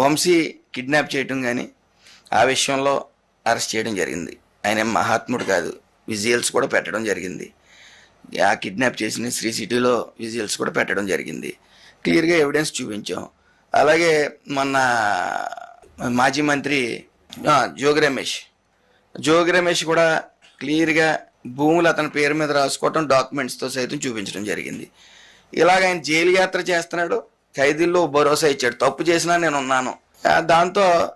Vamsi kidnap చేయటం కానీ ఆ విషయంలో అరెస్ట్ చేయడం జరిగింది. ఆయన మహాత్ముడు కాదు. విజువల్స్ కూడా పెట్టడం జరిగింది. ఆ కిడ్నాప్ చేసిన శ్రీ సిటీలో విజువల్స్ కూడా పెట్టడం జరిగింది. క్లియర్గా ఎవిడెన్స్ చూపించాం. అలాగే మొన్న మాజీ మంత్రి జోగి రమేష్. జోగి రమేష్ కూడా క్లియర్గా భూములు అతని పేరు మీద రాసుకోవటం డాక్యుమెంట్స్తో సైతం చూపించడం జరిగింది. ఇలాగ ఆయన జైలు యాత్ర చేస్తున్నాడు. ఖైదీల్లో భరోసా ఇచ్చాడు. తప్పు చేసినా నేను ఉన్నాను దాంతో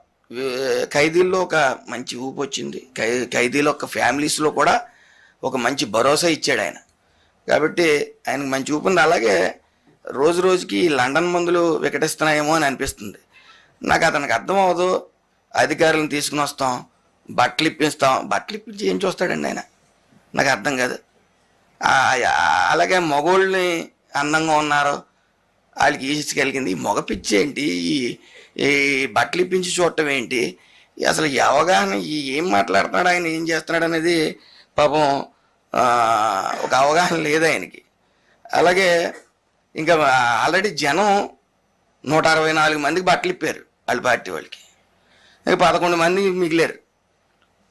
ఖైదీల్లో ఒక మంచి ఊపు వచ్చింది. ఖై ఖైదీలో ఒక ఫ్యామిలీస్లో కూడా ఒక మంచి భరోసా ఇచ్చాడు ఆయన. కాబట్టి ఆయనకు మంచి ఊపు ఉంది. అలాగే రోజు రోజుకి లండన్ మందులు వికటిస్తున్నాయేమో అని అనిపిస్తుంది. నాకు అతనికి అర్థం అవ్వదు. అధికారులను తీసుకుని వస్తాం. బట్టలు ఇప్పిస్తాం. బట్టలు ఇప్పించి ఏం చూస్తాడండి ఆయన? నాకు అర్థం కాదు. అలాగే మగోళ్ళని అందంగా ఉన్నారు. వాళ్ళకి ఈసి కలిగింది? ఈ మగ పిచ్చి ఏంటి? ఈ ఈ బట్టలు ఇప్పించి చూడటం ఏంటి? అసలు అవగాహన ఈ ఏం మాట్లాడుతున్నాడు? ఆయన ఏం చేస్తున్నాడు అనేది పాపం ఒక అవగాహన లేదు ఆయనకి. అలాగే ఇంకా ఆల్రెడీ జనం నూట అరవై నాలుగు మందికి బట్టలు ఇప్పారు వాళ్ళ పార్టీ వాళ్ళకి. ఇంకా పదకొండు మంది మిగిలారు.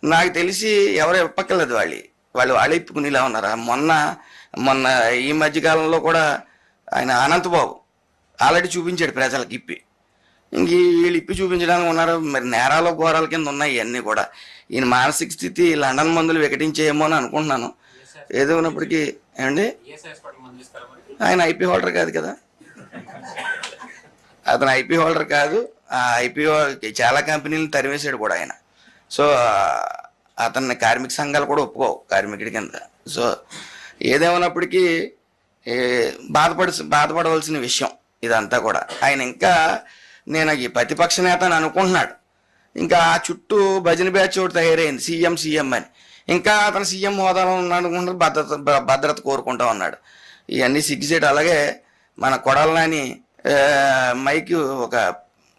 నాకు తెలిసి ఎవరు ఇప్పక్కర్లేదు వాళ్ళు. వాళ్ళు వాళ్ళు ఇప్పుకునేలా ఉన్నారా. మొన్న మొన్న ఈ మధ్యకాలంలో కూడా ఆయన అనంతబాబు. ఆల్రెడీ చూపించాడు ప్రజలకు ఇప్పి. ఇంక ఈ వీళ్ళు ఇప్పి చూపించడానికి ఉన్నారు. మరి నేరాల ఘోరాల కింద ఉన్నాయి ఇవన్నీ కూడా. ఈయన మానసిక స్థితి లండన్ మందులు వికటించేయేమో అని అనుకుంటున్నాను. ఏదో ఉన్నప్పటికీ ఏమండి? ఆయన ఐపీ హోల్డర్ కాదు కదా. అతను ఐపీ హోల్డర్ కాదు. ఆ ఐపీ చాలా కంపెనీలను తరివేశాడు కూడా ఆయన. సో అతన్ని కార్మిక సంఘాలు కూడా ఒప్పుకోవు కార్మికుడి కింద. సో ఏదేమన్నప్పటికీ బాధపడ బాధపడవలసిన విషయం. ఇదంతా కూడా. ఆయన ఇంకా నేను ఈ ప్రతిపక్ష నేత అని అనుకుంటున్నాడు. ఇంకా ఆ చుట్టూ భజన బ్యాచ్ ఒకటి తయారైంది సీఎం సీఎం అని. ఇంకా అతను సీఎం హోదాలో ఉన్నాడు అనుకుంటున్నాడు భద్రత భ- భద్రత కోరుకుంటా ఉన్నాడు. ఇవన్నీ సిగ్గుసేటు అలాగే మన కొడాలని మైక్ ఒక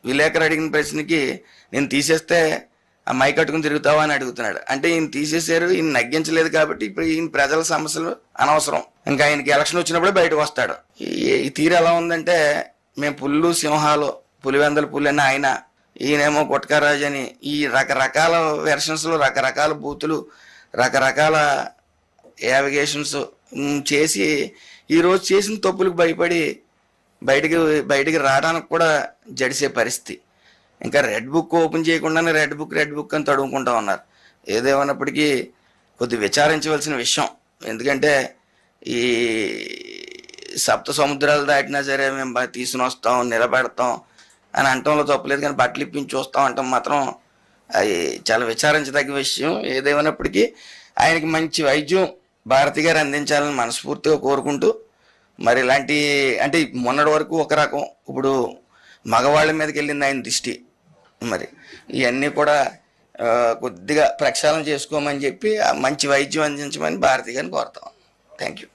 విలేకరు అడిగిన ప్రశ్నకి నేను తీసేస్తే ఆ మైక్ కట్టుకుని తిరుగుతావా? అని అడుగుతున్నాడు. అంటే ఈయన తీసేశారు ఈయన నగ్గించలేదు కాబట్టి ఇప్పుడు ఈయన ప్రజల సమస్యలు అనవసరం. ఇంకా ఆయనకి ఎలక్షన్ వచ్చినప్పుడే బయటకు వస్తాడు. ఈ- ఈ తీరు ఎలా ఉందంటే మేము పుల్లు సింహాలు పులివెందల పులి అని ఆయన ఈయనేమో గుట్కారాజు అని ఈ రకరకాల వెర్షన్స్లో రకరకాల బూతులు రకరకాల యావిగేషన్స్ చేసి ఈరోజు చేసిన తప్పులకు భయపడి బయటికి బయటికి రావడానికి కూడా జడిసే పరిస్థితి. ఇంకా రెడ్ బుక్ ఓపెన్ చేయకుండానే రెడ్ బుక్ రెడ్ బుక్ అని తడుముకుంటా ఉన్నారు. ఏదేమన్నప్పటికీ కొద్ది విచారించవలసిన విషయం. ఎందుకంటే ఈ సప్త సముద్రాలు దాటినా సరే మేము తీసుకుని వస్తాం నిలబెడతాం అని అంటంలో తప్పలేదు. కానీ బట్టలు ఇప్పించి చూస్తాం అంటాం మాత్రం అది చాలా విచారించదగ్గ విషయం. ఏదేమైనప్పటికీ ఆయనకి మంచి వైద్యం భారతి గారు అందించాలని మనస్ఫూర్తిగా కోరుకుంటూ మరి ఇలాంటి అంటే మొన్నటి వరకు ఒక రకం ఇప్పుడు మగవాళ్ళ మీదకి వెళ్ళింది ఆయన దృష్టి. మరి ఇవన్నీ కూడా కొద్దిగా ప్రక్షాళన చేసుకోమని చెప్పి మంచి వైద్యం అందించమని భారతి గారిని కోరుతాం. Thank you.